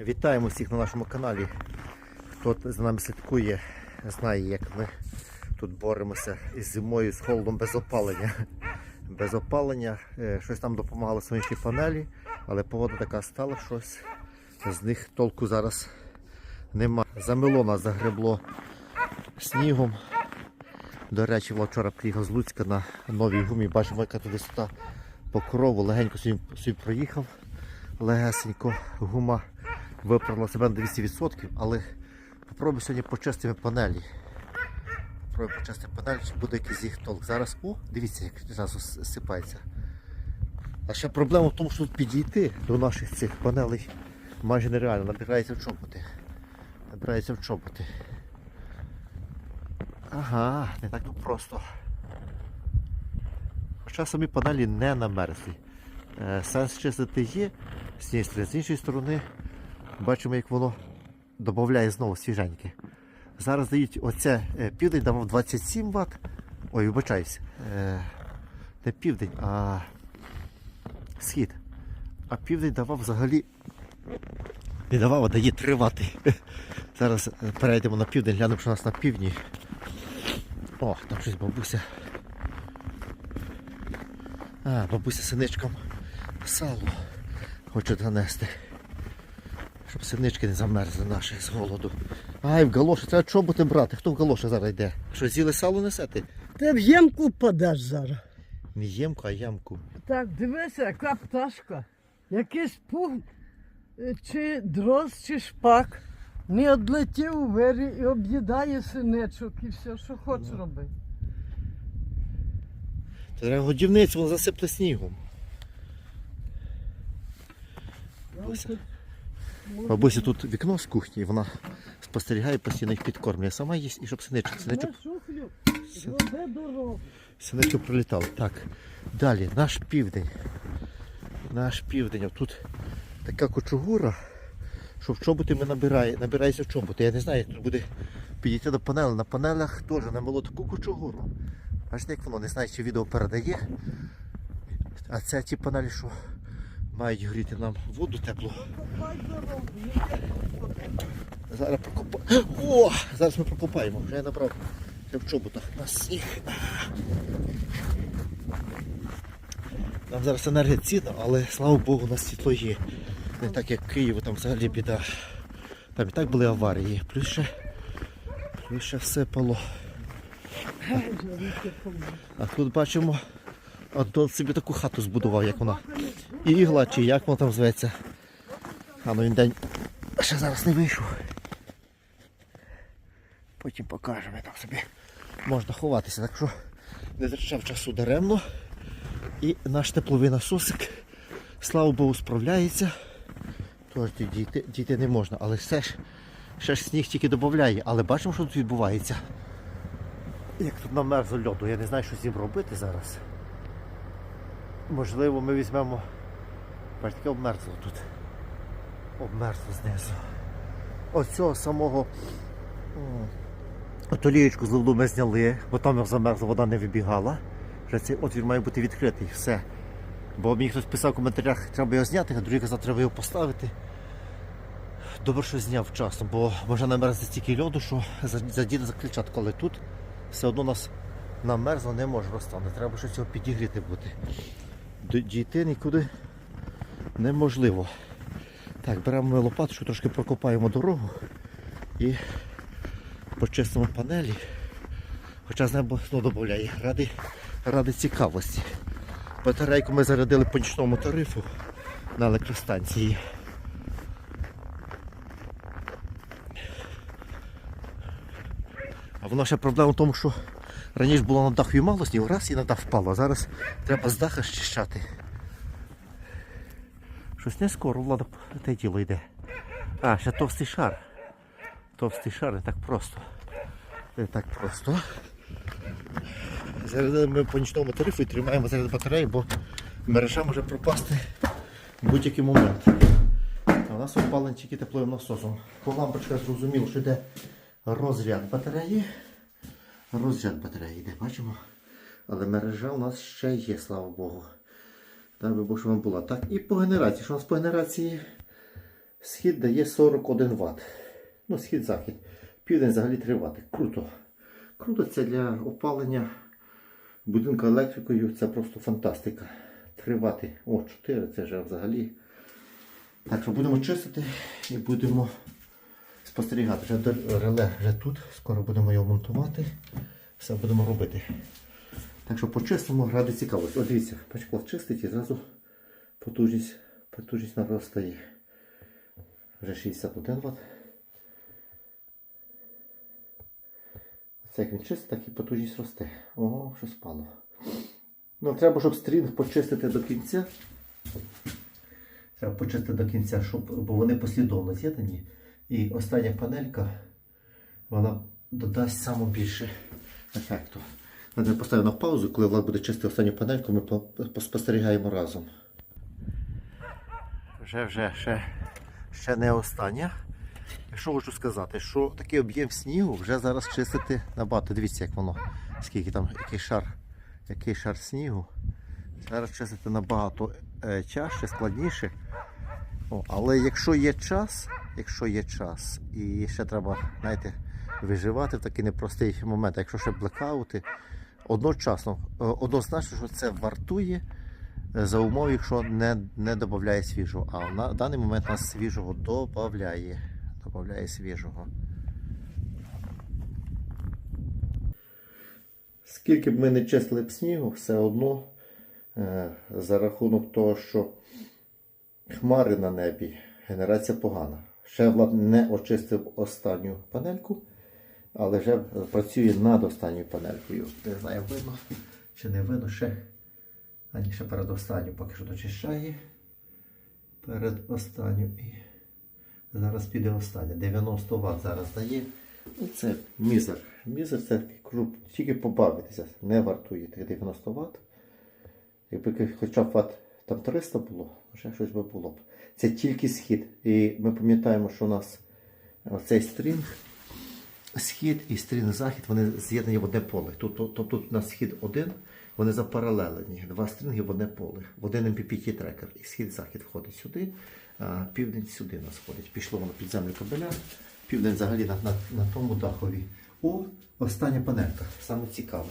Вітаємо всіх на нашому каналі. Хто за нами слідкує, знає, як ми тут боремося із зимою, з холодом без опалення. Без опалення. Е, Щось нам допомагало сонячні панелі, але погода така стала, щось з них толку зараз нема. Замело нас загребло снігом. До речі, вчора приїхав з Луцька на новій гумі. Бачимо, яка туди сюди по корову. Легенько собі проїхав. Легесенько гума виправила себе на 200%, але попробую сьогодні почистити панелі. Попробую почистити панелі, чи буде якийсь їх толк. Зараз, о, дивіться, як зразу сипається. А ще проблема в тому, що тут підійти до наших цих панелей майже нереально. Набирається в чоботи. Набирається в чоботи. Ага, не так тут просто. Хоча самі панелі не намерзлі. Е, Сенс чистити є з з іншої сторони бачимо, як воно додає знову свіженьке. Зараз дають оце е, південь давав 27 Вт. Ой, вибачаюсь. Е, Не південь, а схід. А південь давав взагалі. Не давав, а дає 3 Вт. Зараз е, перейдемо на південь, глянемо, що у нас на півдні. О, там щось бабуся. А, бабуся синичкам сало хоче донести. Щоб синички не замерзли наші з голоду. Ай, в галоші, треба чоботи брати. Хто в галоші зараз йде? Що, з'їли сало несете? Ти в ямку впадеш зараз. Не ємку, а ямку. Так, дивися, яка пташка. Якийсь пух, е, чи дрозд, чи шпак. Не одлетів у вирі і об'їдає синичок і все, що хоче робити. Це треба годівницю, воно засипле снігом. Бабуся. Бабуся тут вікно з кухні, вона спостерігає постійно їх підкормлює. Сама їсть і щоб синичок. Синичок, синичок прилітав. Так. Далі, наш південь. Наш південь. Тут така кочугура, що в чоботи ми набирає, набирається в чоботи. Я не знаю, як тут буде підійти до панелі. На панелях теж намело таку кочугуру. Бачите, як воно, не знаю, чи відео передає. А це ті панелі, що мають гріти нам воду теплу. Зараз прокопаємо. О! Зараз ми прокопаємо. Вже я набрав ще в чоботах на сніг. Нам зараз енергія цінна, але слава Богу, у нас світло є. Не так як Києву, там взагалі біда. Там і так були аварії. Плюс ще, плюс ще всипало. А тут бачимо, Антон собі таку хату збудував, як вона. Ігла чи як воно там зветься. А ну він день ще зараз не вийшов. Потім покажемо, як собі можна ховатися. Так що не втрачав часу даремно. І наш тепловий насосик, слава Богу, справляється. Тож дійти, дійти не можна, але все ж ще ж сніг тільки додає. Але бачимо, що тут відбувається. Як тут намерзло льоду, я не знаю, що з ним робити зараз. Можливо, ми візьмемо. Бачите, обмерзло тут. Обмерзло знизу. Ось цього самого м, з ливду ми зняли, бо там замерзла, вода не вибігала. Вже цей отвір має бути відкритий, все. Бо мені хтось писав в коментарях, треба його зняти, а другий казав, треба його поставити. Добре, що зняв вчасно, бо може намерзти стільки льоду, що за- задіде закричати, коли тут все одно нас намерзло, не може розтане. Треба щось його підігріти бути. Дійти нікуди неможливо. Так, беремо лопаточку, трошки прокопаємо дорогу і почистимо панелі. Хоча з знову додає, ради, ради цікавості. Батарейку ми зарядили по нічному тарифу на електростанції. А воно ще проблема в тому, що раніше було на даху і мало снігу, раз і на дах впало, а зараз треба з даха щищати. Щось не скоро влада те діло йде. А, ще товстий шар. Товстий шар не так просто. Не так просто. Зарядили ми по нічному тарифу і тримаємо заряд батареї, бо мережа може пропасти в будь-який момент. А у нас опалення тільки тепловим насосом. По лампочках зрозуміло, що йде розряд батареї. Розряд батареї йде, бачимо. Але мережа у нас ще є, слава Богу. Дай Бог, що вона була. Так, і по генерації. Що у нас по генерації? Схід дає 41 Вт. Ну, схід-захід. Південь взагалі 3 Вт. Круто. Круто це для опалення будинку електрикою. Це просто фантастика. 3 Вт. О, 4 це вже взагалі. Так що будемо чистити і будемо спостерігати. Реле вже тут. Скоро будемо його монтувати. Все будемо робити. Так що почистимо ради цікавості. От дивіться, почклав чистить і зразу потужність, потужність наростає. Вже 61 Вт. Це як він чистить, так і потужність росте. Ого, що спало. Ну, треба, щоб стрінг почистити до кінця. Треба почистити до кінця, щоб, бо вони послідовно з'єднані. І остання панелька, вона додасть саме більше ефекту. Я поставив на паузу, коли Влад буде чистити останню панельку, ми по- поспостерігаємо разом. Вже, вже, ще, ще не остання. Що хочу сказати, що такий об'єм снігу вже зараз чистити набагато. Дивіться, як воно, скільки там, який шар, який шар снігу. Зараз чистити набагато чаще, складніше. О, але якщо є час, якщо є час, і ще треба, знаєте, виживати в такий непростий момент, якщо ще блекаути, одночасно, е, однозначно, що це вартує е, за умов, якщо не, не додає свіжого. А на даний момент нас свіжого додає. Додає свіжого. Скільки б ми не чистили б снігу, все одно е, за рахунок того, що хмари на небі, генерація погана. Ще Влад не очистив останню панельку, але вже працює над останньою панелькою. Не знаю, видно чи не видно ще. Ані ще перед останньою поки що дочищає. Перед останню і зараз піде остання. 90 Вт зараз дає. Ну, це мізер. Мізер це кажу, тільки побавитися. Не вартує тих 90 Вт. Якби хоча б ват там 300 було, вже щось би було б. Це тільки схід. І ми пам'ятаємо, що у нас цей стрінг, схід і стрінг захід, вони з'єднані в одне поле. Тут, тут, тут, нас схід один, вони запаралелені. Два стрінги в одне поле. В один MPPT трекер. І схід-захід входить сюди, а південь сюди нас входить. Пішло воно під землю кабеля. Південь взагалі на, на, на тому дахові. О, остання панелька. Саме цікаве.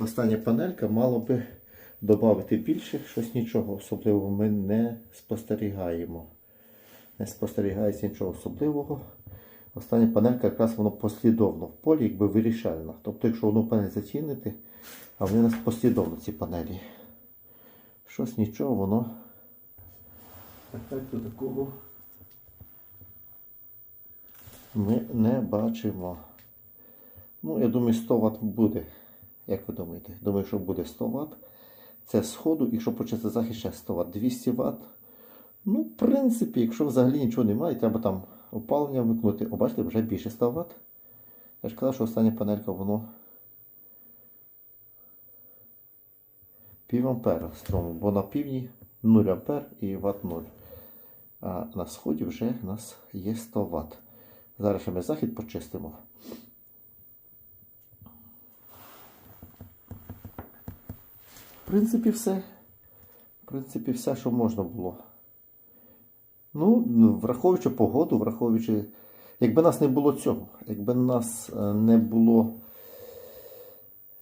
Остання панелька мало би додати більше, щось нічого особливого ми не спостерігаємо. Не спостерігається нічого особливого. Остання панелька якраз воно послідовно в полі, якби вирішальна. Тобто, якщо одну панель зацінити, а вони у нас послідовно ці панелі. Щось нічого, воно ефекту такого ми не бачимо. Ну, я думаю, 100 Вт буде. Як ви думаєте? Думаю, що буде 100 Вт. Це з ходу, якщо почати захист ще 100 Вт, 200 Вт. Ну, в принципі, якщо взагалі нічого немає, треба там опалення вмикнути. О, бачите, вже більше 100 Вт. Я ж казав, що остання панелька, воно пів ампера струму, бо на півдні 0 ампер і Вт 0. А на сході вже у нас є 100 Вт. Зараз ще ми захід почистимо. В принципі, все. В принципі, все, що можна було. Ну, враховуючи погоду, враховуючи. Якби нас не було цього, якби нас е, не було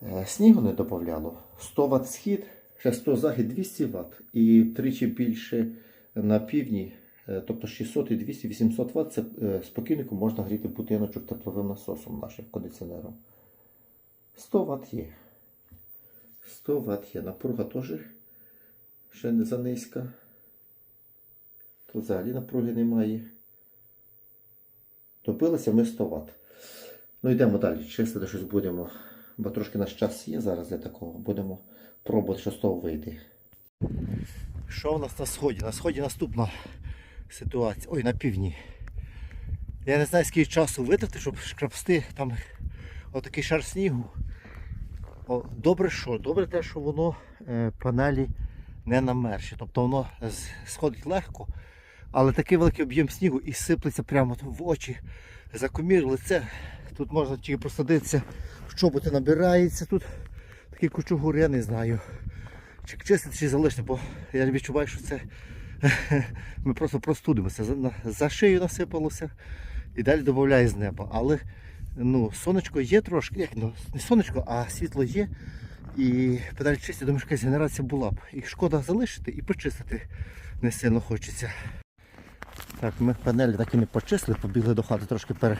е, снігу не додавало, 100 Вт схід, ще 100 захід 200 Вт і втричі більше на півдні, е, тобто 600 і 200 800 Вт, це спокійнику можна гріти будиночок тепловим насосом нашим кондиціонером. 100 Вт є. 100 Вт є. Напруга теж ще не занизька. Тут взагалі напруги немає. Добилися ми 100 Вт. Ну йдемо далі. Чистити щось будемо. Бо трошки наш час є зараз для такого. Будемо пробувати, що з того вийде. Що у нас на сході? На сході наступна ситуація. Ой, на півдні. Я не знаю, скільки часу витратити, щоб шкрабсти там отакий шар снігу. О, добре що? Добре те, що воно е, панелі не намерші. Тобто воно сходить легко, але такий великий об'єм снігу і сиплеться прямо в очі, за комір, лице. Тут можна тільки просадитися, в чоботи набирається тут. Такий кучугур, я не знаю. Чи чистити, чи залишити, бо я відчуваю, що це ми просто простудимося. За, шию насипалося і далі додає з неба. Але ну, сонечко є трошки, як ну, не сонечко, а світло є. І педаль чисті, думаю, що якась генерація була б. Їх шкода залишити і почистити не сильно хочеться. Так, ми панелі так і не почистили, побігли до хати трошки пере...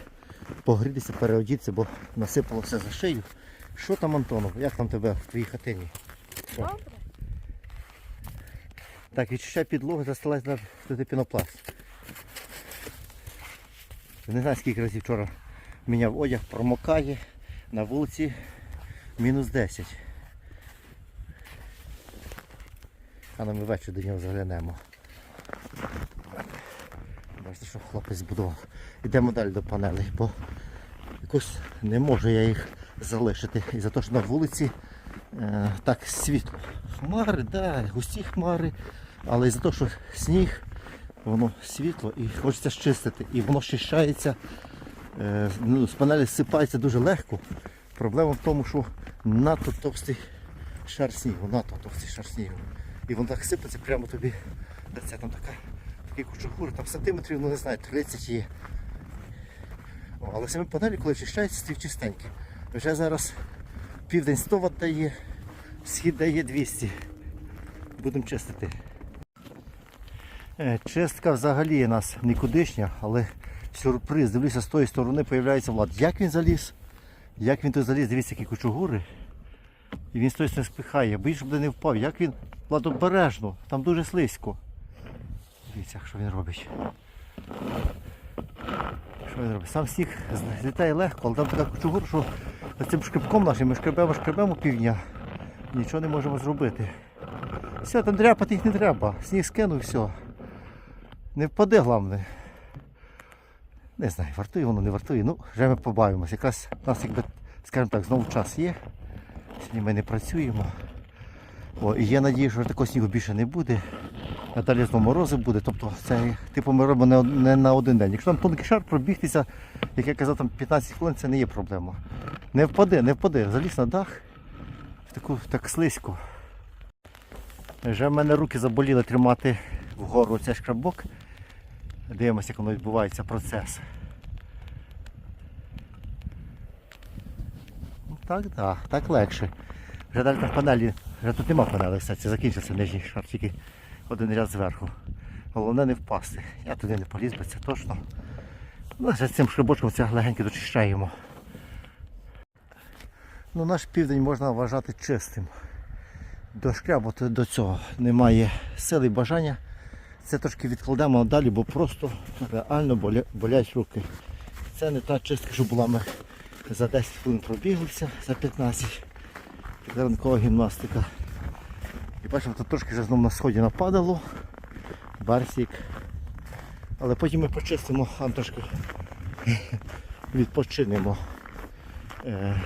погрітися, переодітися, бо насипалося за шию. Що там, Антонов? Як там тебе в твоїй хатині? Добре. Так, відчищай підлогу, застилай на туди пінопласт. Не знаю, скільки разів вчора міняв одяг, промокає на вулиці мінус 10. А ми ввечері до нього заглянемо. Бачите, що хлопець збудував. Йдемо далі до панелей, бо якось не можу я їх залишити. І за те, що на вулиці е, так світло. Хмари, да, густі хмари, але і за те, що сніг, воно світло і хочеться щистити. І воно щищається, е, ну, з панелі сипається дуже легко. Проблема в тому, що надто товстий шар снігу, надто товстий шар снігу. І воно так сипеться прямо тобі. Де це там така, такий кучугур, там сантиметрів, ну не знаю, 30 є. О, але самі панелі, коли чищаються, стають чистенькі. Вже зараз південь 100 Вт дає, схід дає 200. Будемо чистити. Е, Чистка взагалі у нас нікудишня, але сюрприз. Дивлюся, з тої сторони з'являється влад. Як він заліз? Як він тут заліз? Дивіться, які кучугури. І він з тої сторони спихає. Боюсь, щоб не впав. Як він влад обережно, там дуже слизько. Дивіться, що він робить. Що він робить? Сам сніг злітає легко, але там така кучугура, що цим шкребком нашим ми шкребемо, шкребемо півдня. Нічого не можемо зробити. Все, там дряпати їх не треба. Сніг скинув, все. Не впаде, головне. Не знаю, вартує воно, не вартує. Ну, вже ми побавимося. Якраз у нас, якби, скажімо так, знову час є. Сьогодні ми не працюємо. О, і є надія, що такого снігу більше не буде. А далі знову морози буде. Тобто це типу ми робимо не, не на один день. Якщо там тонкий шар пробігтися, як я казав, там 15 хвилин це не є проблема. Не впаде, не впаде. Заліз на дах в таку так слизько. Вже в мене руки заболіли тримати вгору цей шкрабок. Дивимося, як воно відбувається процес. Так, так, так легше. Вже далі там панелі, вже тут нема панелі, кстати, закінчився нижній шар, тільки один ряд зверху. Головне не впасти. Я туди не поліз би, це точно. Ну, вже цим шрибочком це легенько дочищаємо. Ну, наш південь можна вважати чистим. Дошкрябати до цього немає сили і бажання. Це трошки відкладемо далі, бо просто реально боля- болять руки. Це не та чистка, що була ми за 10 хвилин пробіглися, за 15. Це ранкова гімнастика. Бачимо, тут трошки вже знову на сході нападало. Барсік. Але потім ми почистимо, а трошки відпочинемо. Е,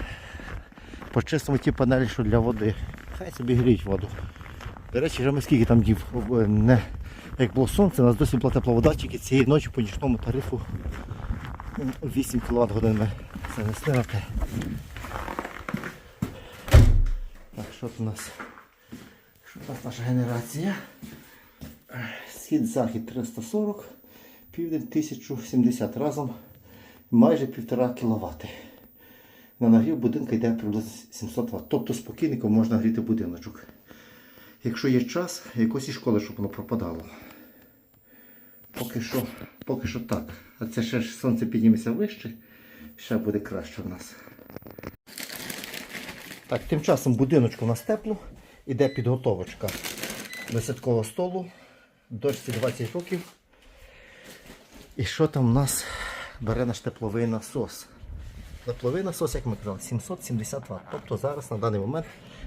почистимо ті панелі, що для води. Хай собі гріють воду. До речі, вже ми скільки там дів. е, Не, як було сонце, у нас досі була тепла вода, тільки цієї ночі по нічному тарифу 8 кВт годин ми це не снирати. Так, що тут у нас? Нас наша генерація? Схід-захід 340, південь 1070 разом майже 1,5 кВт. На нагрів будинку йде приблизно 700 Вт. Тобто спокійненько можна гріти будиночок. Якщо є час, якось і шкода, щоб воно пропадало. Поки що, поки що так. А це ще ж сонце підніметься вище, ще буде краще в нас. Так, тим часом будиночку у нас тепло, іде підготовочка до столу. Дочці 20 років. І що там у нас бере наш тепловий насос? Тепловий насос, як ми казали, 770 Вт. Тобто зараз на даний момент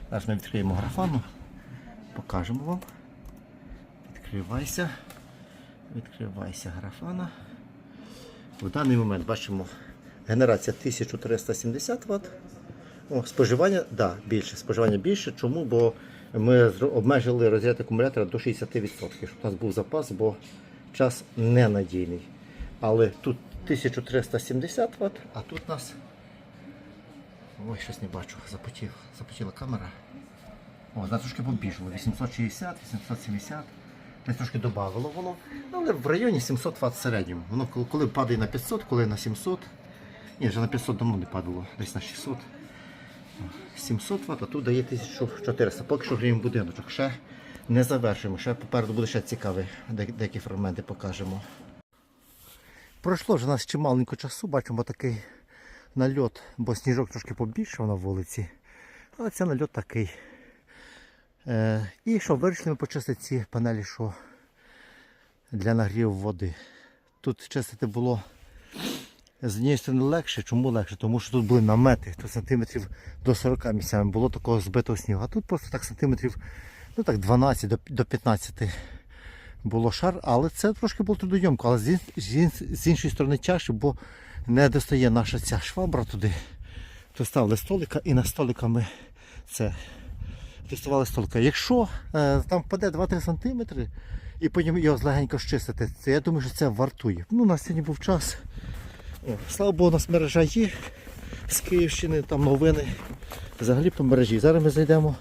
аж ми відкриємо графану, покажемо вам. Відкривайся. Відкривайся графана. В даний момент бачимо генерація 1370 Вт. О, споживання, да, більше. Споживання більше. Чому? Бо ми обмежили розряд акумулятора до 60%, щоб у нас був запас, бо час ненадійний. Але тут 1370 Вт, а тут у нас. Ой, щось не бачу, запотів, запотіла камера. О, вона трошки побільшила. 860, 870. Десь трошки додавало воно. Але в районі 700 Вт в середньому. Воно коли падає на 500, коли на 700. Ні, вже на 500 давно не падало, десь на 600. 700 Вт, а тут дає 1400. Поки що гріємо будиночок. Ще не завершуємо. Ще попереду буде ще цікаві. Деякі фрагменти покажемо. Пройшло вже у нас чималенько часу, бачимо такий нальот, бо сніжок трошки побільшав на вулиці. Але це нальот такий. Е, і що, вирішили ми почистити ці панелі, що для нагріву води. Тут чистити було з однієї сторони легше. Чому легше? Тому що тут були намети, тут сантиметрів до 40 місцями було такого збитого снігу. А тут просто так сантиметрів ну так 12 до, до 15 було шар, але це трошки було трудойомко, але з, з, з іншої сторони тяжче, бо не достає наша ця швабра туди. То ставили столика і на столика ми це доставали столика. Якщо е, там впаде 2-3 см і потім його злегенько щистити, то я думаю, що це вартує. Ну, у нас сьогодні був час. О, слава Богу, у нас мережа є з Київщини, там новини. Взагалі по мережі. Зараз ми зайдемо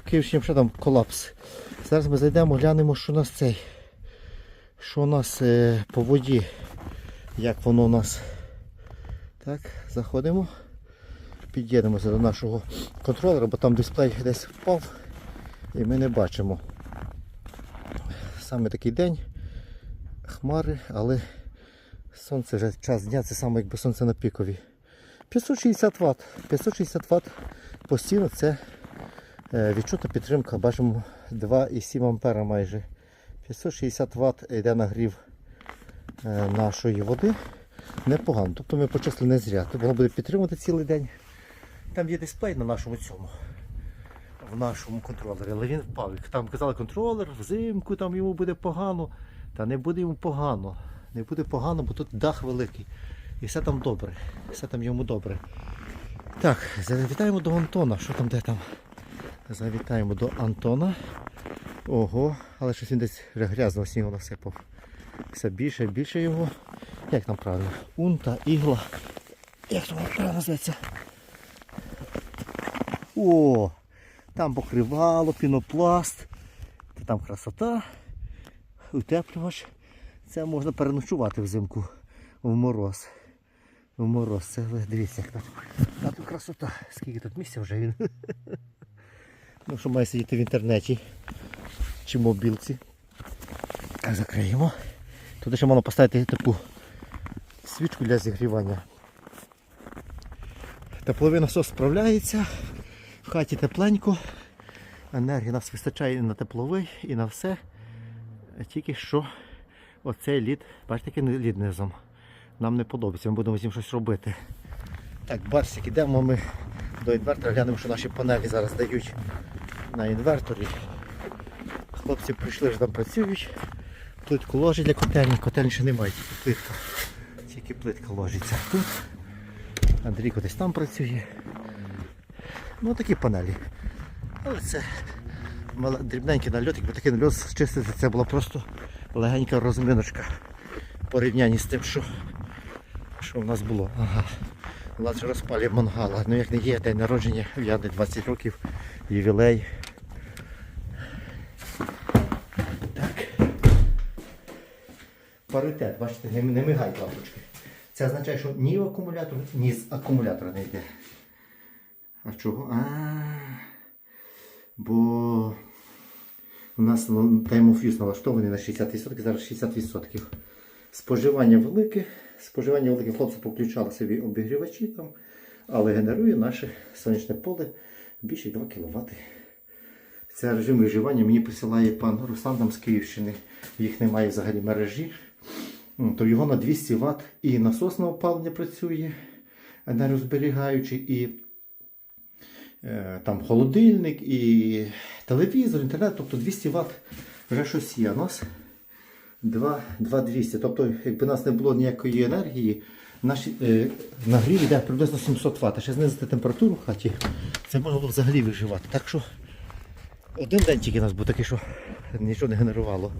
в Київщині, що там колапс. Зараз ми зайдемо, глянемо, що у нас цей. Що у нас е, по воді. Як воно у нас. Так, заходимо. Під'єднемося до нашого контролера, бо там дисплей десь впав і ми не бачимо. Саме такий день, хмари, але сонце вже час дня, це саме якби сонце на пікові. 560 Вт. 560 Вт постійно це е, відчутна підтримка. Бачимо 2,7 ампера майже. 560 Вт йде нагрів е, нашої води. Непогано. Тобто ми почистили не зря. Тобто воно буде підтримувати цілий день. Там є дисплей на нашому цьому. В нашому контролері, але він впав. Там казали контролер, взимку там йому буде погано. Та не буде йому погано. Не буде погано, бо тут дах великий. І все там добре. Все там йому добре. Так, завітаємо до Антона. Що там де там? Завітаємо до Антона. Ого, але щось він десь вже грязного снігу насипав. Все більше більше його. Як там правильно? Унта, ігла. Як там правильно називається? О! Там покривало, пінопласт. Там красота. Утеплювач. Це можна переночувати взимку в мороз. В мороз. Це дивіться, як. А тут красота. Скільки тут місця вже він. Ну, що має сидіти в інтернеті чи мобілці. Так, закриємо. Тут ще можна поставити таку свічку для зігрівання. Тепловий насос справляється. В хаті тепленько. Енергії нас вистачає і на тепловий, і на все. Тільки що оцей лід, бачите, який лід низом. Нам не подобається, ми будемо з ним щось робити. Так, барсик, ідемо ми до інвертора, глянемо, що наші панелі зараз дають на інверторі. Хлопці прийшли, вже там працюють. Плитку ложать для котельні, котельні ще немає, тільки плитка. Тільки плитка ложиться тут. Андрійко десь там працює. Ну такі панелі. Але це дрібненький нальот, якби такий нальот чистити, це була просто легенька розминочка в порівнянні з тим, що, що в нас було. Ага. У нас розпалює мангала. Ну як не є день народження, в Яни 20 років, ювілей. Так. Паритет, бачите, не, не мигають лампочки. Це означає, що ні в акумулятор, ні з акумулятора не йде. А чого? А, бо у нас таймофьюз налаштований на 60%, зараз 60%. Споживання велике, споживання велике, хлопці включали собі обігрівачі там, але генерує наше сонячне поле більше 2 кВт. Це режим виживання мені посилає пан Руслан там з Київщини. Їх немає взагалі мережі. То його на 200 Вт і насосне опалення працює, енергозберігаючи, і там холодильник, і телевізор, інтернет, тобто 200 Вт вже щось є. У нас 2200. Тобто, якби у нас не було ніякої енергії, наш е, нагрів йде приблизно 700 Вт. А ще знизити температуру в хаті, це можна було взагалі виживати. Так що один день тільки у нас був такий, що нічого не генерувало.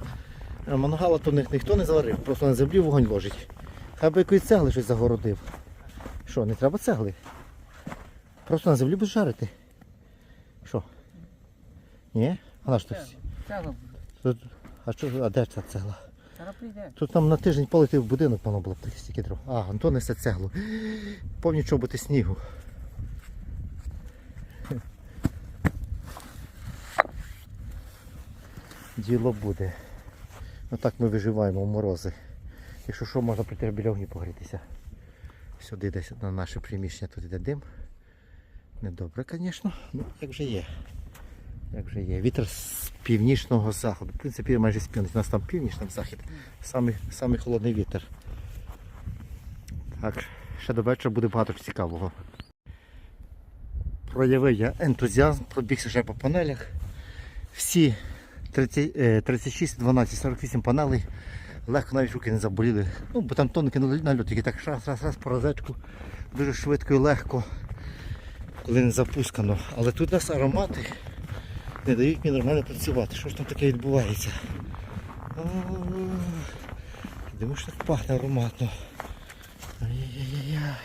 А мангала то ні- ніхто не заварив, просто на землі вогонь ложить. Хай би якоїсь цегли щось загородив. Що, не треба цегли? Просто на землі будеш жарити. Що? Ні? А на що? Цього. Тут- А що, а де ця цегла? Тут нам на тиждень полетів будинок, мало було б стільки дров. А, Антон несе цеглу. Повні чоботи снігу. Діло буде. Отак ми виживаємо в морози. Якщо що, можна прийти біля огні погрітися. Сюди десь на наше приміщення тут йде дим. Недобре, звісно. Ну, як вже є. Як вже є. Вітер з північного заходу. В принципі, майже з півночі. У нас там північ, там захід. Самий, холодний вітер. Так, ще до вечора буде багато цікавого. Проявив я ентузіазм, пробігся вже по панелях. Всі 30, е, 36, 12, 48 панелей. Легко навіть руки не заболіли. Ну, бо там тонкий нальот, тільки так раз, раз, раз по розетку. Дуже швидко і легко, коли не запускано. Але тут у нас аромати не дають мені нормально працювати. Що ж там таке відбувається? Думаю, що так пахне ароматно. Ай-яй-яй-яй.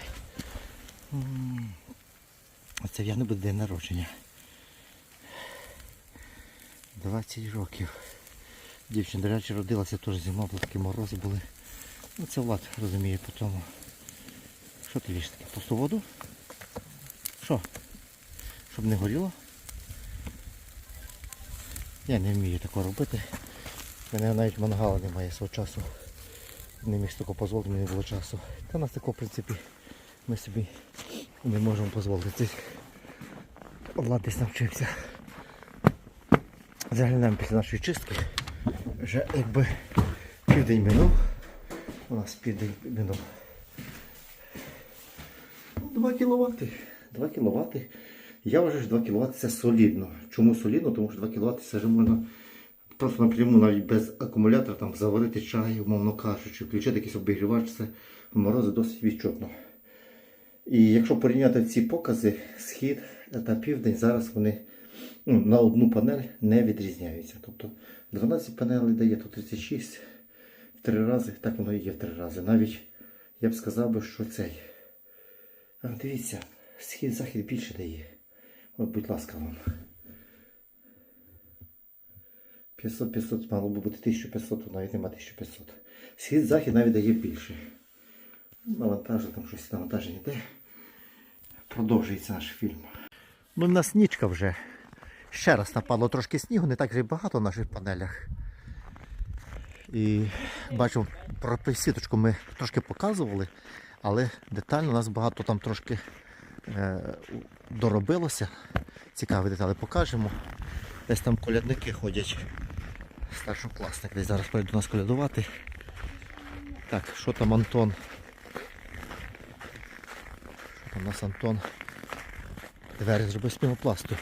Оце в Яни буде день народження. 20 років. Дівчина, до речі, родилася теж зима, були такі морози були. Ну це Влад розуміє по тому. Що ти ліж таке? Пусту воду? Що? Щоб не горіло? Я не вмію такого робити. У мене навіть мангала немає свого часу. Не міг такого дозволити, мені не було часу. Та нас такого, в принципі, ми собі не можемо дозволити. Влад десь навчився. Заглянемо після нашої чистки. Вже якби південь минув. У нас південь минув. 2 кВт. 2 кВт. Я вважаю, що 2 кВт це солідно. Чому солідно? Тому що 2 кВт це вже можна просто напряму навіть без акумулятора там заварити чай, умовно кажучи, включити якийсь обігрівач, це в морози досить відчутно. І якщо порівняти ці покази, схід та південь, зараз вони ну, на одну панель не відрізняються. Тобто 12 панелей дає, тут 36 в три рази, так воно і є в три рази. Навіть я б сказав би, що цей. Дивіться, схід захід більше дає. От, будь ласка вам. 500 500 мало би бути 1500, тут навіть нема 1500. Схід захід навіть дає більше. Навантажу, там щось навантаження йде. Продовжується наш фільм. Ну, в нас нічка вже. Ще раз напало трошки снігу, не так вже багато в наших панелях. І бачу, про сіточку ми трошки показували, але детально у нас багато там трошки доробилося. Цікаві деталі покажемо. Десь там колядники ходять. Старшокласник десь зараз прийде до нас колядувати. Так, що там Антон? Що там у нас Антон? Двері зробив з пінопласту.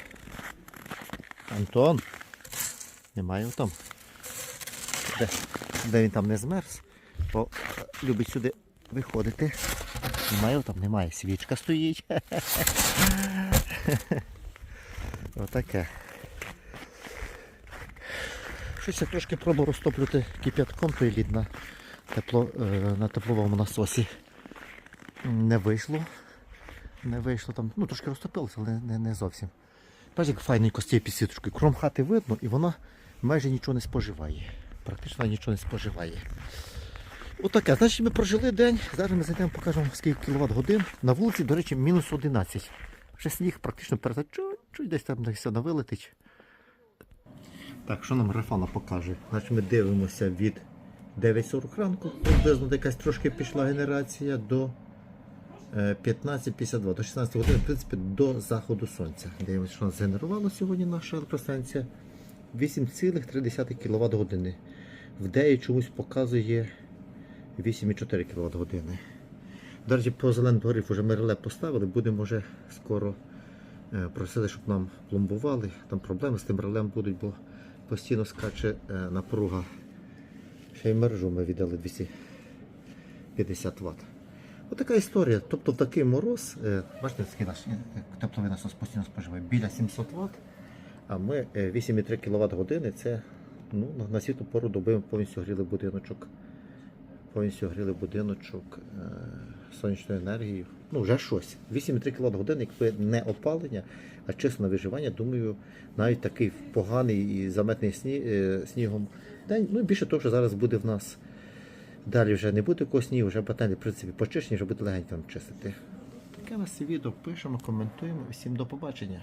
Антон? Немає його там. Де, де він там не змерз, бо е, любить сюди виходити. Немає там, немає. Свічка стоїть. Отаке. Щось я трошки пробував розтоплювати кип'ятком той лід на, тепло, е, на тепловому насосі. Не вийшло. Не вийшло там. Ну трошки розтопилося, але не, не зовсім. Бачиш, як файненько з цією підсвіточкою. Кром хати видно і вона майже нічого не споживає. Практично нічого не споживає. Отаке. Значить ми прожили день. Зараз ми зайдемо, покажемо скільки кіловат годин. На вулиці, до речі, мінус 11. Вже сніг практично перестав. Чуть-чуть десь там все навилетить. Так, що нам Рафана покаже? Значить ми дивимося від 9.40 ранку, приблизно якась трошки пішла генерація до е, 15.52, до 16 годин, в принципі, до заходу сонця. Дивимося, що нас згенерувала сьогодні наша електростанція. 8,3 кВт години. В деї чомусь показує 8,4 кВт години. До по зеленому горів вже ми реле поставили, будемо вже скоро е, просили, щоб нам пломбували. Там проблеми з тим релем будуть, бо постійно скаче е, напруга. Ще й мережу ми віддали 250 Вт. Отака історія. Тобто в такий мороз, е, бачите, такий наш тепловий насос постійно споживає біля 700 Вт, а ми е, 8,3 кВт години це ну, на світу пору доби ми повністю гріли будиночок. Повністю гріли будиночок е, сонячною енергією. Ну, вже щось. 8,3 кВт години, якби не опалення, а на виживання, думаю, навіть такий поганий і заметний сні, е, снігом день. Ну більше того, що зараз буде в нас. Далі вже не буде косні, вже батані, в принципі, почищені, вже буде легенько нам чистити. Таке нас відео пишемо, коментуємо. Всім до побачення.